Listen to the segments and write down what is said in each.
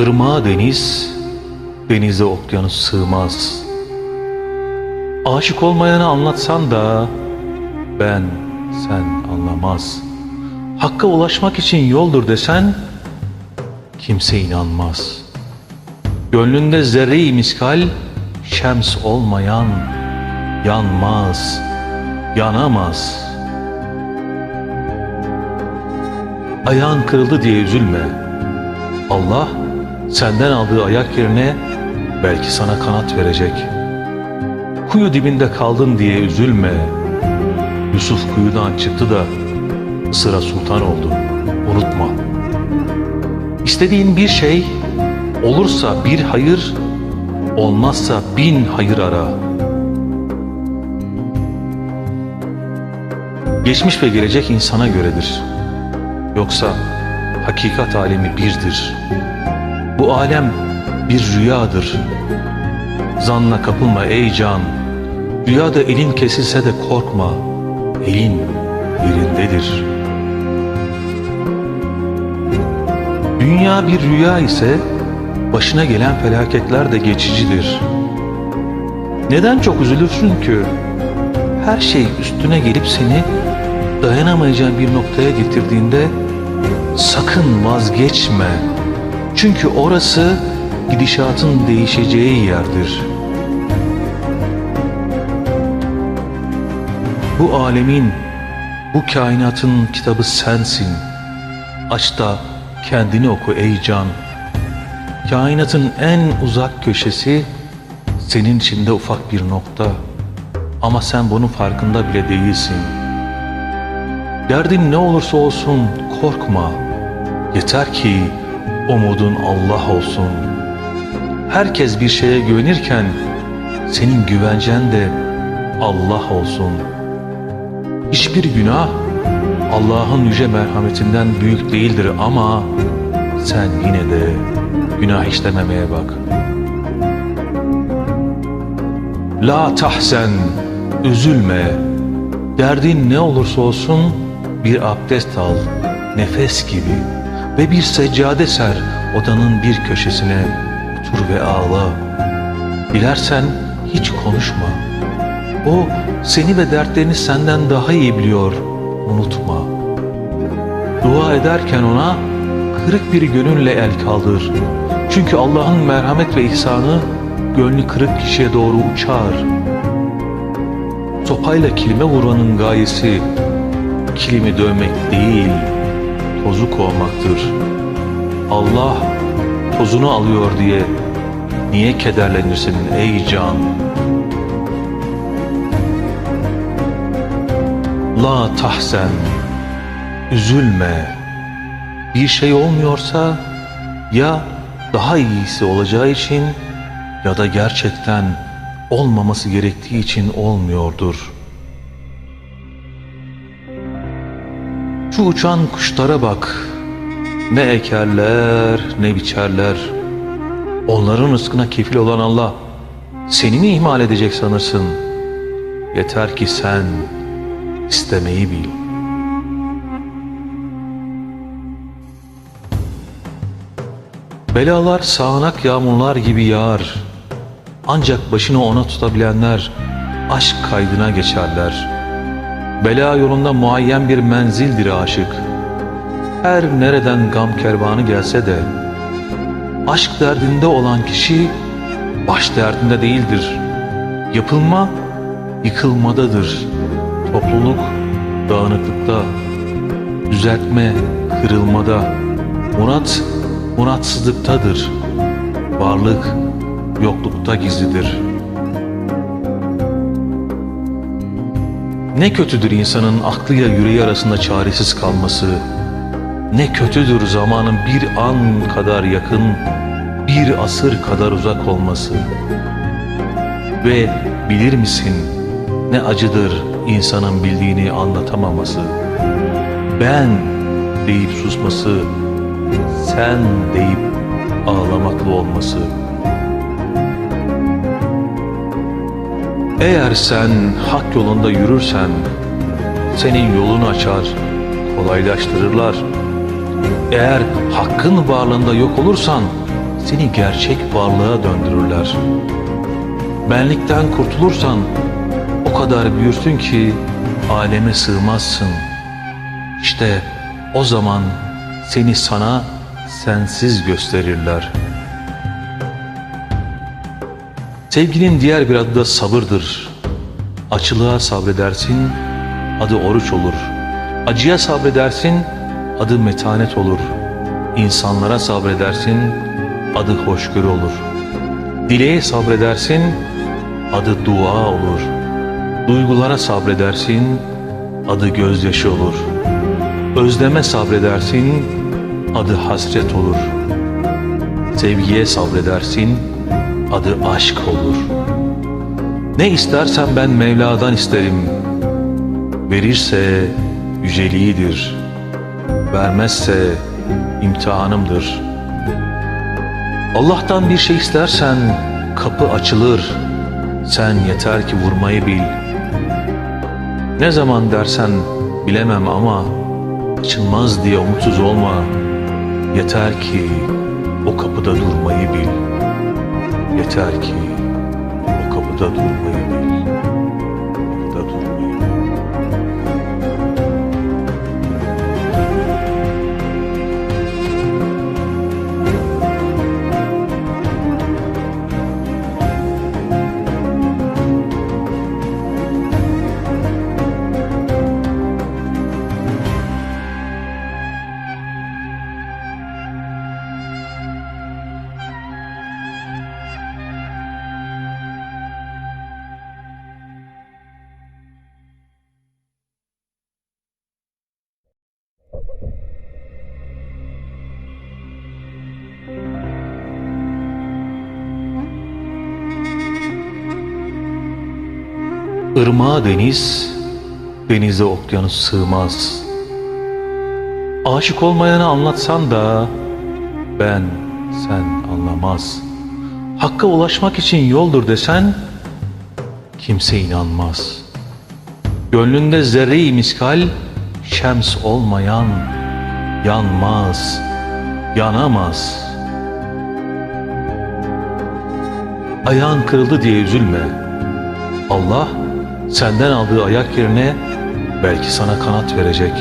Irmağa deniz, denize okyanus sığmaz. Aşık olmayanı anlatsan da ben, sen anlamaz. Hakka ulaşmak için yoldur desen kimse inanmaz. Gönlünde zerre-i miskal şems olmayan yanmaz, yanamaz. Ayağın kırıldı diye üzülme. Allah senden aldığı ayak yerine belki sana kanat verecek. Kuyu dibinde kaldın diye üzülme. Yusuf kuyudan çıktı da sıra sultan oldu. Unutma. İstediğin bir şey olursa bir hayır, olmazsa bin hayır ara. Geçmiş ve gelecek insana göredir. Yoksa hakikat alemi birdir. Bu alem bir rüyadır. Zanla kapılma ey can. Rüyada elin kesilse de korkma. Elin yerindedir. Dünya bir rüya ise başına gelen felaketler de geçicidir. Neden çok üzülürsün ki? Her şey üstüne gelip seni dayanamayacağın bir noktaya getirdiğinde sakın vazgeçme. Çünkü orası gidişatın değişeceği yerdir. Bu alemin, bu kainatın kitabı sensin. Aç da kendini oku ey can. Kainatın en uzak köşesi senin içinde ufak bir nokta. Ama sen bunun farkında bile değilsin. Derdin ne olursa olsun korkma. Yeter ki umudun Allah olsun. Herkes bir şeye güvenirken senin güvencen de Allah olsun. Hiçbir günah Allah'ın yüce merhametinden büyük değildir ama sen yine de günah işlememeye bak. La tahzen, üzülme. Derdin ne olursa olsun bir abdest al, nefes gibi ve bir seccade ser odanın bir köşesine otur ve ağla. Dilersen hiç konuşma. O seni ve dertlerini senden daha iyi biliyor, unutma. Dua ederken ona kırık bir gönülle el kaldır. Çünkü Allah'ın merhamet ve ihsanı gönlü kırık kişiye doğru uçar. Sopayla kilime vuranın gayesi kilimi dövmek değil, tozu kovmaktır. Allah tozunu alıyor diye niye kederlenirsin ey can? La tahsen, üzülme. Bir şey olmuyorsa ya daha iyisi olacağı için ya da gerçekten olmaması gerektiği için olmuyordur. Şu uçan kuşlara bak. Ne ekerler ne biçerler. Onların rızkına kefil olan Allah seni mi ihmal edecek sanırsın? Yeter ki sen istemeyi bil. Belalar sağanak yağmurlar gibi yağar. Ancak başını ona tutabilenler aşk kaydına geçerler. Bela yolunda muayyen bir menzildir aşık. Her nereden gam kervanı gelse de aşk derdinde olan kişi baş derdinde değildir. Yapılma yıkılmadadır. Topluluk dağınıklıkta, düzeltme kırılmada, murat muratsızlıktadır. Varlık yoklukta gizlidir. Ne kötüdür insanın aklıyla yüreği arasında çaresiz kalması. Ne kötüdür zamanın bir an kadar yakın, bir asır kadar uzak olması. Ve bilir misin ne acıdır insanın bildiğini anlatamaması. Ben deyip susması, sen deyip ağlamaklı olması. Eğer sen hak yolunda yürürsen, senin yolunu açar, kolaylaştırırlar. Eğer hakkın varlığında yok olursan, seni gerçek varlığa döndürürler. Benlikten kurtulursan o kadar büyürsün ki aleme sığmazsın. İşte o zaman seni sana sensiz gösterirler. Sevginin diğer bir adı da sabırdır. Açılığa sabredersin, adı oruç olur. Acıya sabredersin, adı metanet olur. İnsanlara sabredersin, adı hoşgörü olur. Dileğe sabredersin, adı dua olur. Duygulara sabredersin, adı gözyaşı olur. Özleme sabredersin, adı hasret olur. Sevgiye sabredersin, adı aşk olur. Ne istersen ben Mevla'dan isterim. Verirse yüceliğidir. Vermezse imtihanımdır. Allah'tan bir şey istersen kapı açılır. Sen yeter ki vurmayı bil. Ne zaman dersen bilemem ama açılmaz diye umutsuz olma. Yeter ki o kapıda durmayı bil. Yeter ki o kapıda durmayı bil. Irmağa deniz, denize okyanus sığmaz. Aşık olmayanı anlatsan da ben, sen anlamaz. Hakka ulaşmak için yoldur desen kimse inanmaz. Gönlünde zerre-i miskal şems olmayan yanmaz, yanamaz. Ayağın kırıldı diye üzülme. Allah senden aldığı ayak yerine belki sana kanat verecek.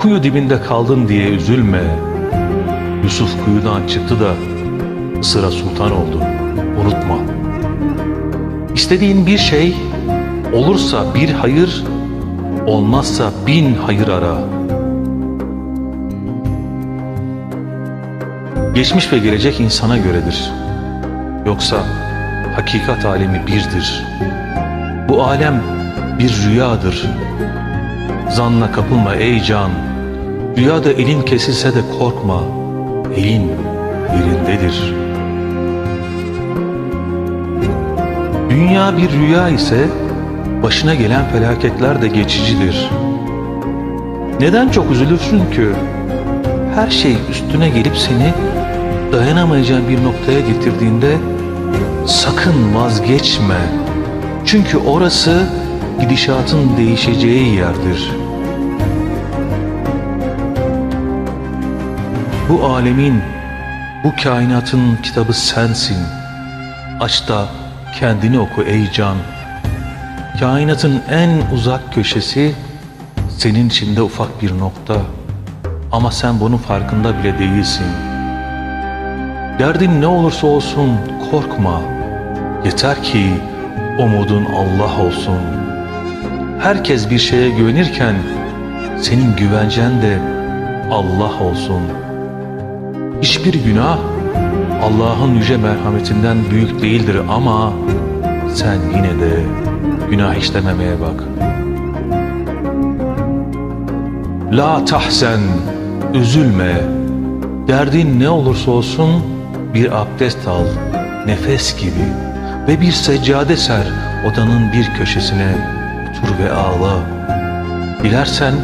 Kuyu dibinde kaldın diye üzülme. Yusuf kuyudan çıktı da sıra sultan oldu. Unutma. İstediğin bir şey olursa bir hayır, olmazsa bin hayır ara. Geçmiş ve gelecek insana göredir. Yoksa hakikat alemi birdir. Bu alem bir rüyadır. Zanla kapılma ey can. Rüyada elin kesilse de korkma. Elin yerindedir. Dünya bir rüya ise başına gelen felaketler de geçicidir. Neden çok üzülürsün ki? Her şey üstüne gelip seni dayanamayacağın bir noktaya getirdiğinde sakın vazgeçme. Çünkü orası gidişatın değişeceği yerdir. Bu alemin, bu kainatın kitabı sensin. Aç da kendini oku ey can. Kainatın en uzak köşesi senin içinde ufak bir nokta. Ama sen bunun farkında bile değilsin. Derdin ne olursa olsun korkma. Yeter ki umudun Allah olsun. Herkes bir şeye güvenirken senin güvencen de Allah olsun. Hiçbir günah Allah'ın yüce merhametinden büyük değildir ama sen yine de günah işlememeye bak. La tahsen, üzülme. Derdin ne olursa olsun bir abdest al, nefes gibi ve bir seccade ser odanın bir köşesine otur ve ağla. Dilersen